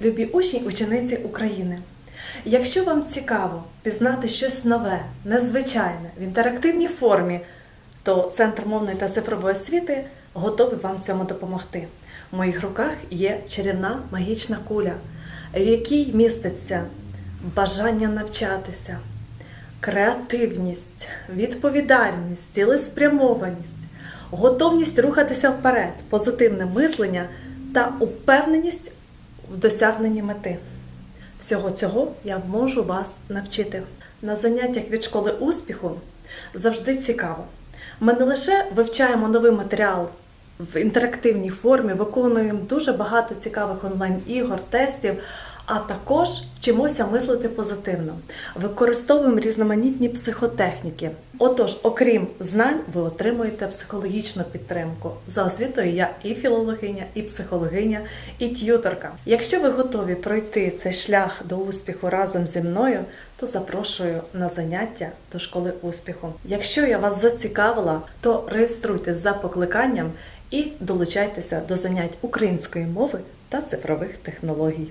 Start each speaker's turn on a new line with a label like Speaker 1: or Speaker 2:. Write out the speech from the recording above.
Speaker 1: любі учні учениці України. Якщо вам цікаво пізнати щось нове, незвичайне в інтерактивній формі, то Центр мовної та цифрової освіти готовий вам цьому допомогти. В моїх руках є чарівна магічна куля, в якій міститься бажання навчатися, креативність, відповідальність, цілеспрямованість, готовність рухатися вперед, позитивне мислення та упевненість в досягненні мети. Всього цього я можу вас навчити. На заняттях від школи успіху завжди цікаво. Ми не лише вивчаємо новий матеріал в інтерактивній формі, виконуємо дуже багато цікавих онлайн-ігор, тестів, а також вчимося мислити позитивно, використовуємо різноманітні психотехніки. Отож, окрім знань, ви отримуєте психологічну підтримку. За освітою я і філологиня, і психологиня, і т'юторка. Якщо ви готові пройти цей шлях до успіху разом зі мною, то запрошую на заняття до школи успіху. Якщо я вас зацікавила, то реєструйтесь за покликанням і долучайтеся до занять української мови та цифрових технологій.